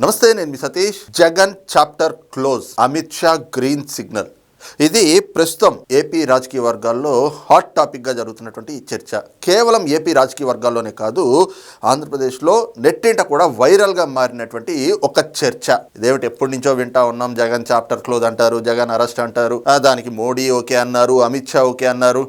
నమస్తే నేను మీ Satish. Jagan chapter close. Amit Shah green signal. ఇది ప్రస్తుతం ఏపీ రాజకీయ వర్గాల్లో హాట్ టాపిక్గా జరుగుతున్నటువంటి చర్చ. కేవలం ఏపీ రాజకీయ వర్గాల్లోనే కాదు ఆంధ్రప్రదేశ్లో నెట్టింట కూడా వైరల్గా మారినటువంటి ఒక చర్చ. ఇదేమిటి ఎప్పటి నుంచో వింటా ఉన్నాం జగన్ చాప్టర్ క్లోజ్ అంటారు జగన్ అరెస్ట్ అంటారు దానికి మోడీ ఓకే అన్నారు అమిత్ షా ఓకే అన్నారు.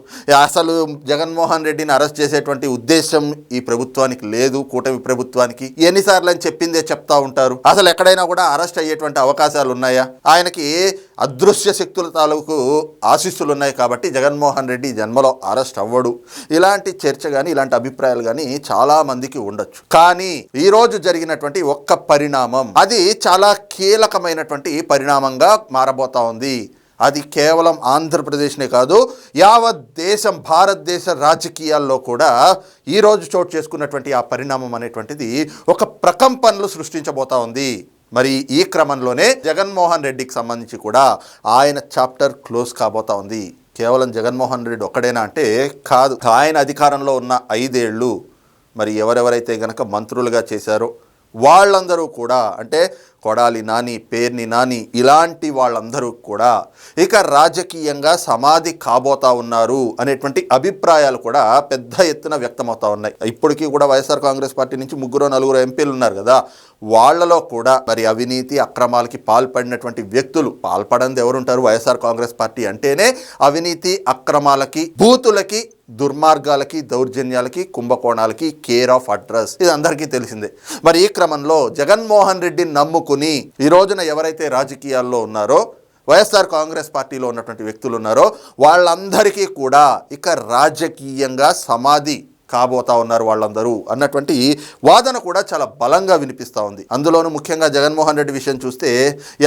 అసలు జగన్మోహన్ రెడ్డిని అరెస్ట్ చేసేటువంటి ఉద్దేశం ఈ ప్రభుత్వానికి లేదు కూటమి ప్రభుత్వానికి. ఎన్నిసార్లు అని చెప్పిందే చెప్తా ఉంటారు. అసలు ఎక్కడైనా కూడా అరెస్ట్ అయ్యేటువంటి అవకాశాలు ఉన్నాయా ఆయనకి అదృశ్య శక్తుల తాలూకు ఆశీస్సులు ఉన్నాయి కాబట్టి జగన్మోహన్ రెడ్డి జన్మలో అరెస్ట్ అవ్వడు. ఇలాంటి చర్చ కానీ ఇలాంటి అభిప్రాయాలు కానీ చాలా మందికి ఉండొచ్చు. కానీ ఈ రోజు జరిగినటువంటి ఒక్క పరిణామం అది చాలా కీలకమైనటువంటి పరిణామంగా మారబోతా ఉంది. అది కేవలం ఆంధ్రప్రదేశ్నే కాదు యావత్ దేశం భారతదేశ రాజకీయాల్లో కూడా ఈరోజు చోటు చేసుకున్నటువంటి ఆ పరిణామం అనేటువంటిది ఒక ప్రకంపనలు సృష్టించబోతా ఉంది. మరి ఈ క్రమంలోనే జగన్మోహన్ రెడ్డికి సంబంధించి కూడా ఆయన చాప్టర్ క్లోజ్ కాబోతా ఉంది. కేవలం జగన్మోహన్ రెడ్డి ఒక్కడేనా అంటే కాదు. ఆయన అధికారంలో ఉన్న ఐదేళ్ళు మరి ఎవరెవరైతే గనక మంత్రులుగా చేశారో వాళ్ళందరూ కూడా అంటే కొడాలి నాని పేర్ని నాని ఇలాంటి వాళ్ళందరూ కూడా ఇక రాజకీయంగా సమాధి కాబోతా ఉన్నారు అనేటువంటి అభిప్రాయాలు కూడా పెద్ద ఎత్తున వ్యక్తమవుతా ఉన్నాయి. ఇప్పటికీ కూడా వైఎస్ఆర్ కాంగ్రెస్ పార్టీ నుంచి ముగ్గురు నలుగురు ఎంపీలు ఉన్నారు కదా. వాళ్ళలో కూడా మరి అవినీతి అక్రమాలకి పాల్పడినటువంటి వ్యక్తులు పాల్పడంది ఎవరుంటారు? వైఎస్ఆర్ కాంగ్రెస్ పార్టీ అంటేనే అవినీతి అక్రమాలకి బూతులకి దుర్మార్గాలకి దౌర్జన్యాలకి కుంభకోణాలకి కేర్ ఆఫ్ అడ్రస్ ఇది అందరికీ తెలిసిందే. మరి ఈ క్రమంలో జగన్మోహన్ రెడ్డిని నమ్ముకుని ఈ రోజున ఎవరైతే రాజకీయాల్లో ఉన్నారో వైఎస్ఆర్ కాంగ్రెస్ పార్టీలో ఉన్నటువంటి వ్యక్తులు ఉన్నారో వాళ్ళందరికీ కూడా ఇక రాజకీయంగా సమాధి కాబోతా ఉన్నారు వాళ్ళందరూ అన్నటువంటి వాదన కూడా చాలా బలంగా వినిపిస్తూ ఉంది. అందులోనూ ముఖ్యంగా జగన్మోహన్ రెడ్డి విషయం చూస్తే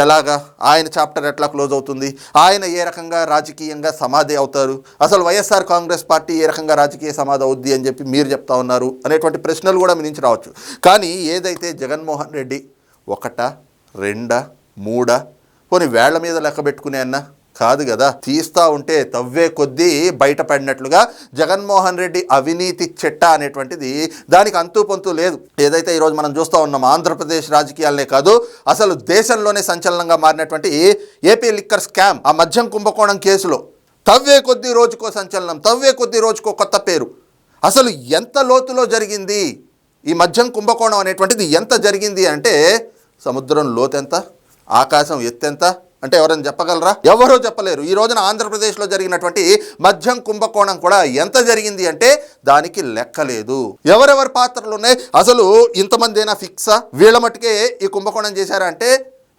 ఎలాగా ఆయన చాప్టర్ ఎట్లా క్లోజ్ అవుతుంది? ఆయన ఏ రకంగా రాజకీయంగా సమాధి అవుతారు? అసలు వైఎస్ఆర్ కాంగ్రెస్ పార్టీ ఏ రకంగా రాజకీయ సమాధి అవుద్ది అని చెప్పి మీరు చెప్తా ఉన్నారు అనేటువంటి ప్రశ్నలు కూడా మీ నుంచి రావచ్చు. కానీ ఏదైతే జగన్మోహన్ రెడ్డి ఒకట రెండా మూడా పోనీ వేళ్ళ మీద లెక్క పెట్టుకునే అన్నా కాదు కదా. తీస్తా ఉంటే తవ్వే కొద్దీ బయటపడినట్లుగా జగన్మోహన్ రెడ్డి అవినీతి చెట్ట అనేటువంటిది దానికి అంతు పొంతు లేదు. ఏదైతే ఈరోజు మనం చూస్తూ ఉన్నాం ఆంధ్రప్రదేశ్ రాజకీయాలనే కాదు అసలు దేశంలోనే సంచలనంగా మారినటువంటి ఏపీ లిక్కర్ స్కామ్ ఆ మద్యం కుంభకోణం కేసులో. తవ్వే కొద్ది రోజుకో సంచలనం తవ్వే కొద్దీ రోజుకో కొత్త పేరు. అసలు ఎంత లోతులో జరిగింది ఈ మద్యం కుంభకోణం అనేటువంటిది? ఎంత జరిగింది అంటే సముద్రం లోతెంత ఆకాశం ఎత్తెంత అంటే ఎవరైనా చెప్పగలరా? ఎవరూ చెప్పలేరు. ఈ రోజున ఆంధ్రప్రదేశ్లో జరిగినటువంటి మద్యం కుంభకోణం కూడా ఎంత జరిగింది అంటే దానికి లెక్క లేదు. ఎవరెవరి పాత్రలు ఉన్నాయి? అసలు ఇంతమందైనా ఫిక్సా? వీళ్ళ మట్టుకే ఈ కుంభకోణం చేశారంటే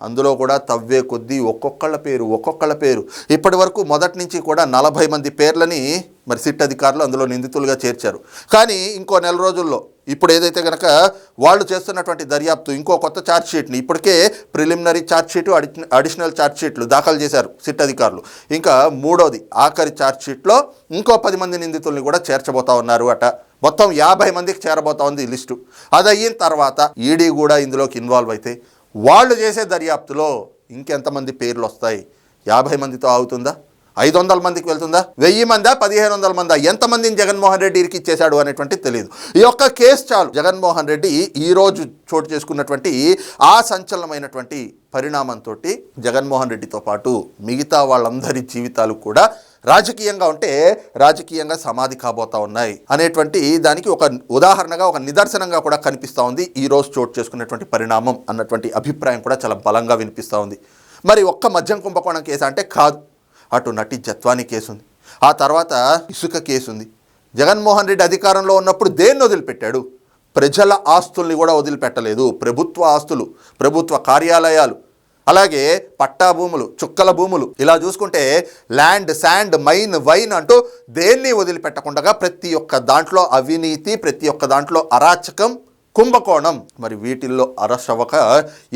అందులో కూడా తవ్వే కొద్దీ ఒక్కొక్కళ్ళ పేరు ఒక్కొక్కళ్ళ పేరు. ఇప్పటి వరకు మొదటి నుంచి కూడా నలభై మంది పేర్లని మరి సిట్ అధికారులు అందులో నిందితులుగా చేర్చారు. కానీ ఇంకో నెల రోజుల్లో ఇప్పుడు ఏదైతే కనుక వాళ్ళు చేస్తున్నటువంటి దర్యాప్తు ఇంకో కొత్త ఛార్జ్షీట్ని ఇప్పటికే ప్రిలిమినరీ ఛార్జ్ షీటు అడి అడిషనల్ ఛార్జ్షీట్లు దాఖలు చేశారు సిట్ అధికారులు. ఇంకా మూడోది ఆఖరి ఛార్జ్షీట్లో ఇంకో పది మంది నిందితుల్ని కూడా చేర్చబోతా ఉన్నారు అట. మొత్తం యాభై మందికి చేరబోతా ఉంది ఈ లిస్టు. అది అయిన తర్వాత ఈడీ కూడా ఇందులోకి ఇన్వాల్వ్ అయితే వాళ్ళు చేసే దర్యాప్తులో ఇంకెంతమంది పేర్లు వస్తాయి? యాభై మందితో అవుతుందా ఐదు వందల మందికి వెళ్తుందా? వెయ్యి మందా? పదిహేను వందల మందా? ఎంతమందిని జగన్మోహన్ రెడ్డి ఇచ్చేశాడు అనేటువంటిది తెలియదు. ఈ యొక్క కేసు చాలు. జగన్మోహన్ రెడ్డి ఈ రోజు చోటు చేసుకున్నటువంటి ఆ సంచలనమైనటువంటి పరిణామంతో జగన్మోహన్ రెడ్డితో పాటు మిగతా వాళ్ళందరి జీవితాలు కూడా రాజకీయంగా ఉంటే రాజకీయంగా సమాధి కాబోతా ఉన్నాయి అనేటువంటి దానికి ఒక ఉదాహరణగా ఒక నిదర్శనంగా కూడా కనిపిస్తూ ఉంది. ఈ రోజు చోటు చేసుకున్నటువంటి పరిణామం అన్నటువంటి అభిప్రాయం కూడా చాలా బలంగా వినిపిస్తూ ఉంది. మరి ఒక్క మద్యం కుంభకోణం కేసు అంటే కాదు. అటు నటి జత్వాని కేసు ఉంది ఆ తర్వాత ఇసుక కేసు ఉంది జగన్మోహన్ రెడ్డి అధికారంలో ఉన్నప్పుడు దేన్ని వదిలిపెట్టాడు? ప్రజల ఆస్తుల్ని కూడా వదిలిపెట్టలేదు. ప్రభుత్వ ఆస్తులు ప్రభుత్వ కార్యాలయాలు అలాగే పట్టా భూములు చుక్కల భూములు ఇలా చూసుకుంటే ల్యాండ్ శాండ్ మైన్ వైన్ అంటూ దేన్ని వదిలిపెట్టకుండా ప్రతి ఒక్క దాంట్లో అవినీతి ప్రతి ఒక్క దాంట్లో అరాచకం కుంభకోణం. మరి వీటిల్లో అరెస్ట్ అవ్వక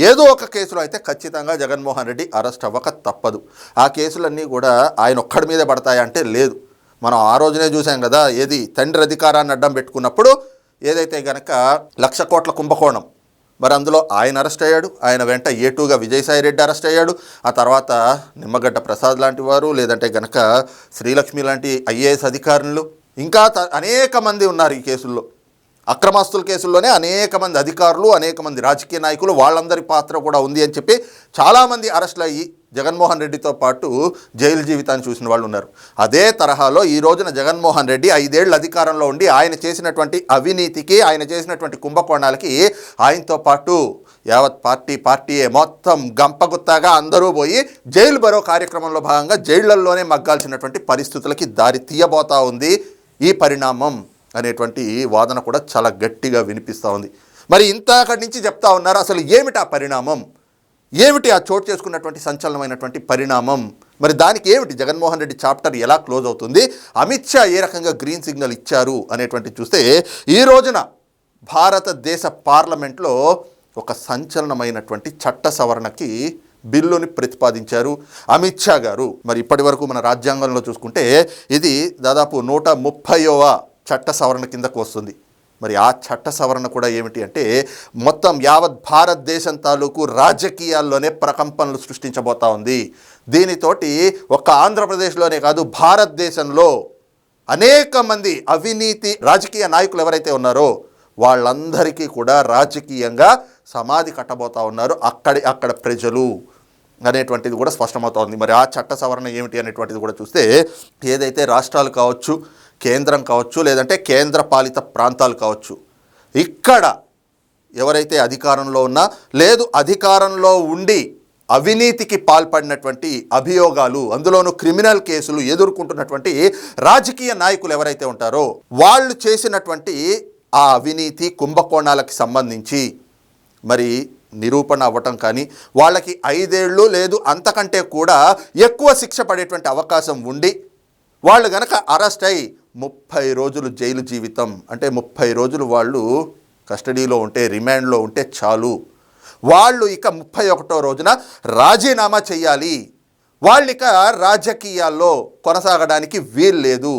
ఏదో ఒక కేసులో అయితే ఖచ్చితంగా జగన్మోహన్ రెడ్డి అరెస్ట్ అవ్వక తప్పదు. ఆ కేసులన్నీ కూడా ఆయన ఒక్కడి మీదే పడతాయంటే లేదు. మనం ఆ రోజునే చూసాం కదా ఏది తండ్రి అధికారాన్ని అడ్డం పెట్టుకున్నప్పుడు ఏదైతే గనక లక్ష కోట్ల కుంభకోణం మరి అందులో ఆయన అరెస్ట్ అయ్యాడు. ఆయన వెంట ఏటూగా విజయసాయి రెడ్డి అరెస్ట్ అయ్యాడు. ఆ తర్వాత నిమ్మగడ్డ ప్రసాద్ లాంటి వారు లేదంటే గనక శ్రీలక్ష్మి లాంటి ఐఏఎస్ అధికారులు ఇంకా త- అనేక మంది ఉన్నారు ఈ కేసుల్లో. అక్రమాస్తుల కేసుల్లోనే అనేక మంది అధికారులు అనేక మంది రాజకీయ నాయకులు వాళ్ళందరి పాత్ర కూడా ఉంది అని చెప్పి చాలామంది అరెస్టులు అయ్యి జగన్మోహన్ రెడ్డితో పాటు జైలు జీవితాన్ని చూసిన వాళ్ళు ఉన్నారు. అదే తరహాలో ఈ రోజున జగన్మోహన్ రెడ్డి ఐదేళ్ళ అధికారంలో ఉండి ఆయన చేసినటువంటి అవినీతికి ఆయన చేసినటువంటి కుంభకోణాలకి ఆయనతో పాటు యావత్ పార్టీ పార్టీయే మొత్తం గంపగుత్తాగా అందరూ పోయి జైలు బరో కార్యక్రమంలో భాగంగా జైళ్ళలోనే మగ్గాల్సినటువంటి పరిస్థితులకి దారి తీయబోతా ఉంది. ఈ పరిణామం అనేటువంటి వాదన కూడా చాలా గట్టిగా వినిపిస్తూ ఉంది. మరి ఇంత అక్కడి నుంచి చెప్తా ఉన్నారు అసలు ఏమిటి ఆ పరిణామం? ఏమిటి ఆ చోటు చేసుకున్నటువంటి సంచలనమైనటువంటి పరిణామం? మరి దానికి ఏమిటి? జగన్మోహన్ రెడ్డి చాప్టర్ ఎలా క్లోజ్ అవుతుంది? అమిత్ షా ఏ రకంగా గ్రీన్ సిగ్నల్ ఇచ్చారు అనేటువంటి చూస్తే ఈ రోజున భారతదేశ పార్లమెంట్లో ఒక సంచలనమైనటువంటి చట్ట సవరణకి బిల్లుని ప్రతిపాదించారు అమిత్ షా గారు. మరి ఇప్పటి వరకు మన రాజ్యాంగంలో చూసుకుంటే ఇది దాదాపు నూట ముప్పైవ చట్ట సవరణ కిందకు వస్తుంది. మరి ఆ చట్ట సవరణ కూడా ఏమిటి అంటే మొత్తం యావత్ భారతదేశం తాలూకు రాజకీయాల్లోనే ప్రకంపనలు సృష్టించబోతా ఉంది. దీనితోటి ఒక్క ఆంధ్రప్రదేశ్లోనే కాదు భారతదేశంలో అనేక మంది అవినీతి రాజకీయ నాయకులు ఎవరైతే ఉన్నారో వాళ్ళందరికీ కూడా రాజకీయంగా సమాధి కట్టబోతా ఉన్నారు అక్కడి అక్కడ ప్రజలు అనేటువంటిది కూడా స్పష్టమవుతోంది మరి ఆ చట్ట సవరణ ఏమిటి అనేటువంటిది కూడా చూస్తే ఏదైతే రాష్ట్రాలు కావచ్చు కేంద్రం కావచ్చు లేదంటే కేంద్ర పాలిత ప్రాంతాలు కావచ్చు. ఇక్కడ ఎవరైతే అధికారంలో ఉన్నా లేదు అధికారంలో ఉండి అవినీతికి పాల్పడినటువంటి అభియోగాలు అందులోనూ క్రిమినల్ కేసులు ఎదుర్కొంటున్నటువంటి రాజకీయ నాయకులు ఎవరైతే ఉంటారో వాళ్ళు చేసినటువంటి ఆ అవినీతి కుంభకోణాలకు సంబంధించి మరి నిరూపణ అవ్వటం కానీ వాళ్ళకి ఐదేళ్ళు లేదు అంతకంటే కూడా ఎక్కువ శిక్ష పడేటువంటి అవకాశం ఉండి వాళ్ళు గనక అరెస్ట్ అయి ముప్పై రోజులు జైలు జీవితం. అంటే ముప్పై రోజులు వాళ్ళు కస్టడీలో ఉంటే రిమాండ్లో ఉంటే చాలు. వాళ్ళు ఇక ముప్పై ఒకటో రోజున రాజీనామా చేయాలి వాళ్ళు ఇక రాజకీయాల్లో కొనసాగడానికి వీలు లేదు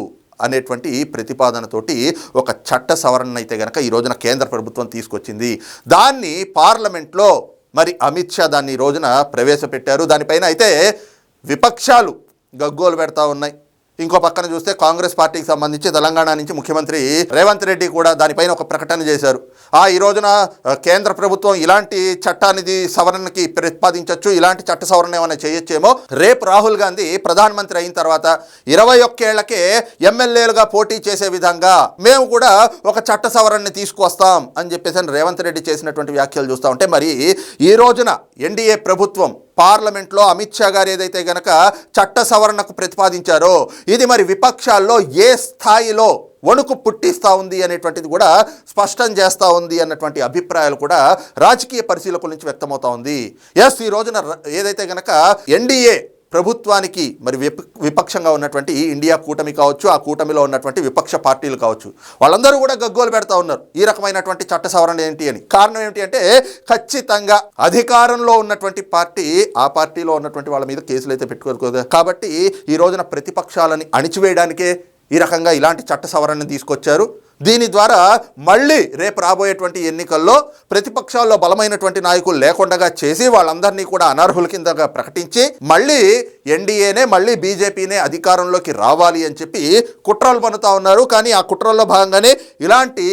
అనేటువంటి ప్రతిపాదనతోటి ఒక చట్ట సవరణ అయితే కనుక ఈ రోజున కేంద్ర ప్రభుత్వం తీసుకొచ్చింది. దాన్ని పార్లమెంట్లో మరి అమిత్ షా దాన్ని ఈ రోజున ప్రవేశపెట్టారు. దానిపైన అయితే విపక్షాలు గగ్గోలు పెడతా ఉన్నాయి. ఇంకో పక్కన చూస్తే కాంగ్రెస్ పార్టీకి సంబంధించి తెలంగాణ నుంచి ముఖ్యమంత్రి రేవంత్ రెడ్డి కూడా దానిపైన ఒక ప్రకటన చేశారు. ఆ ఈ రోజున కేంద్ర ప్రభుత్వం ఇలాంటి చట్టానికి సవరణకి ప్రతిపాదించవచ్చు ఇలాంటి చట్ట సవరణ ఏమైనా చేయొచ్చేమో. రేపు రాహుల్ గాంధీ ప్రధానమంత్రి అయిన తర్వాత ఇరవై ఒక్కేళ్ళకే ఎమ్మెల్యేలుగా పోటీ చేసే విధంగా మేము కూడా ఒక చట్ట సవరణని తీసుకొస్తాం అని చెప్పేసి రేవంత్ రెడ్డి చేసినటువంటి వ్యాఖ్యలు చూస్తూ ఉంటే మరి ఈ రోజున ఎన్డీఏ ప్రభుత్వం పార్లమెంట్లో అమిత్ షా గారు ఏదైతే గనక చట్ట సవరణకు ప్రతిపాదించారో ఇది మరి విపక్షాల్లో ఏ స్థాయిలో వణుకు పుట్టిస్తూ ఉంది అనేటువంటిది కూడా స్పష్టం చేస్తూ ఉంది అన్నటువంటి అభిప్రాయాలు కూడా రాజకీయ పరిశీలకుల నుంచి వ్యక్తమవుతా ఉంది. ఎస్ ఈ రోజున ఏదైతే గనక ఎన్డీఏ ప్రభుత్వానికి మరి విప విపక్షంగా ఉన్నటువంటి ఇండియా కూటమి కావచ్చు ఆ కూటమిలో ఉన్నటువంటి విపక్ష పార్టీలు కావచ్చు వాళ్ళందరూ కూడా గగ్గోలు పెడతా ఉన్నారు. ఈ రకమైనటువంటి చట్ట సవరణ ఏంటి అని. కారణం ఏంటి అంటే ఖచ్చితంగా అధికారంలో ఉన్నటువంటి పార్టీ ఆ పార్టీలో ఉన్నటువంటి వాళ్ళ మీద కేసులు అయితే పెట్టుకోదు కాబట్టి ఈ రోజున ప్రతిపక్షాలని అణిచివేయడానికే ఈ రకంగా ఇలాంటి చట్ట సవరణను తీసుకొచ్చారు. దీని ద్వారా మళ్ళీ రేపు రాబోయేటువంటి ఎన్నికల్లో ప్రతిపక్షాల్లో బలమైనటువంటి నాయకులు లేకుండా చేసి వాళ్ళందరినీ కూడా అనర్హుల కిందగా ప్రకటించి మళ్ళీ ఎన్డీఏనే మళ్ళీ బీజేపీనే అధికారంలోకి రావాలి అని చెప్పి కుట్రలు పన్నుతా ఉన్నారు. కానీ ఆ కుట్రల్లో భాగంగానే ఇలాంటి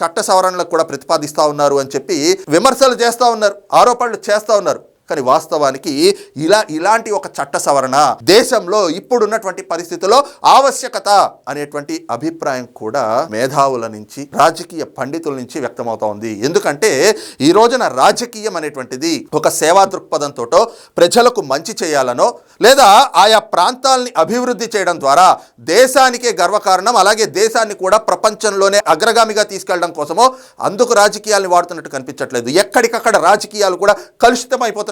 చట్ట సవరణలకు కూడా ప్రతిపాదిస్తూ ఉన్నారు అని చెప్పి విమర్శలు చేస్తూ ఉన్నారు ఆరోపణలు చేస్తూ ఉన్నారు. కానీ వాస్తవానికి ఇలా ఇలాంటి ఒక చట్ట సవరణ దేశంలో ఇప్పుడున్నటువంటి పరిస్థితుల్లో ఆవశ్యకత అనేటువంటి అభిప్రాయం కూడా మేధావుల నుంచి రాజకీయ పండితుల నుంచి వ్యక్తమవుతా ఉంది. ఎందుకంటే ఈ రోజున రాజకీయం అనేటువంటిది ఒక సేవా దృక్పథంతోటో ప్రజలకు మంచి చేయాలనో లేదా ఆయా ప్రాంతాలని అభివృద్ధి చేయడం ద్వారా దేశానికే గర్వకారణం అలాగే దేశాన్ని కూడా ప్రపంచంలోనే అగ్రగామిగా తీసుకెళ్ళడం కోసమో అందుకు రాజకీయాలను వాడుతున్నట్టు కనిపించట్లేదు. ఎక్కడికక్కడ రాజకీయాలు కూడా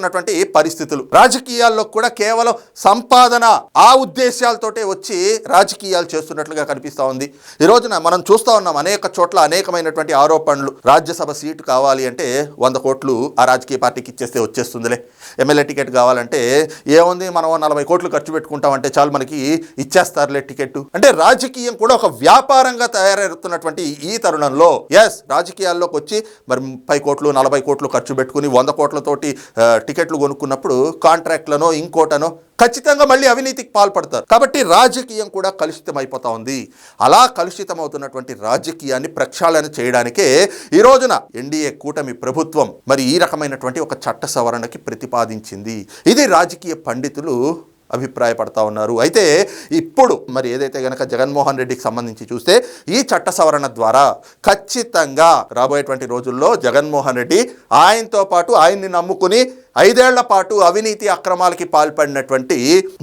ఉన్నటువంటి పరిస్థితులు. రాజకీయాల్లో కూడా కేవలం సంపాదన ఆ ఉద్దేశాలతోటే వచ్చి రాజకీయాలు చేస్తున్నట్లుగా కనిపిస్తూ ఉంది. ఈ రోజున మనం చూస్తూ ఉన్నాం అనేక చోట్ల అనేకమైనటువంటి ఆరోపణలు. రాజ్యసభ సీటు కావాలి అంటే వంద కోట్లు ఆ రాజకీయ పార్టీకి ఇచ్చేస్తే వచ్చేస్తుందిలే. ఎమ్మెల్యే టికెట్ కావాలంటే ఏముంది మనం నలభై కోట్లు ఖర్చు పెట్టుకుంటామంటే చాలు మనకి ఇచ్చేస్తారులే టికెట్ అంటే రాజకీయం కూడా ఒక వ్యాపారంగా తయారవుతున్నటువంటి ఈ తరుణంలో ఎస్ రాజకీయాల్లోకి వచ్చి మరి ముప్పై కోట్లు నలభై కోట్లు ఖర్చు పెట్టుకుని వంద కోట్లతోటి టికెట్ టికెట్లు కొనుక్కున్నప్పుడు కాంట్రాక్ట్లనో ఇంకోటనో ఖచ్చితంగా మళ్ళీ అవినీతికి పాల్పడతారు. కాబట్టి రాజకీయం కూడా కలుషితం అయిపోతా ఉంది. అలా కలుషితం అవుతున్నటువంటి రాజకీయాన్ని ప్రక్షాళన చేయడానికే ఈ రోజున ఎన్డీఏ కూటమి ప్రభుత్వం మరి ఈ రకమైనటువంటి ఒక చట్ట సవరణకి ప్రతిపాదించింది. ఇది రాజకీయ పండితులు అభిప్రాయపడతా ఉన్నారు. అయితే ఇప్పుడు మరి ఏదైతే గనక జగన్మోహన్ రెడ్డికి సంబంధించి చూస్తే ఈ చట్ట సవరణ ద్వారా ఖచ్చితంగా రాబోయేటువంటి రోజుల్లో జగన్మోహన్ రెడ్డి ఆయనతో పాటు ఆయన్ని నమ్ముకుని ఐదేళ్ళ పాటు అవినీతి అక్రమాలకి పాల్పడినటువంటి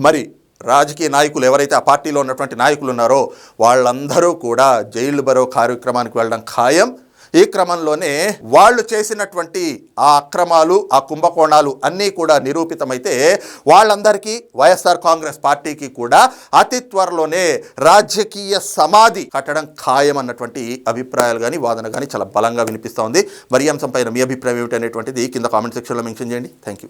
మరి రాజకీయ నాయకులు ఎవరైతే ఆ పార్టీలో ఉన్నటువంటి నాయకులు ఉన్నారో వాళ్ళందరూ కూడా జైలు బరో కార్యక్రమానికి వెళ్ళడం ఖాయం. ఈ క్రమంలోనే వాళ్ళు చేసినటువంటి ఆ అక్రమాలు ఆ కుంభకోణాలు అన్నీ కూడా నిరూపితమైతే వాళ్ళందరికీ వైఎస్ఆర్ కాంగ్రెస్ పార్టీకి కూడా అతి త్వరలోనే రాజకీయ సమాధి కట్టడం ఖాయం అన్నటువంటి అభిప్రాయాలు కానీ వాదన కానీ చాలా బలంగా వినిపిస్తూ ఉంది. మరి అంశంపైన మీ అభిప్రాయం ఏమిటనేటువంటిది కింద కామెంట్ సెక్షన్లో మెన్షన్ చేయండి. Thank you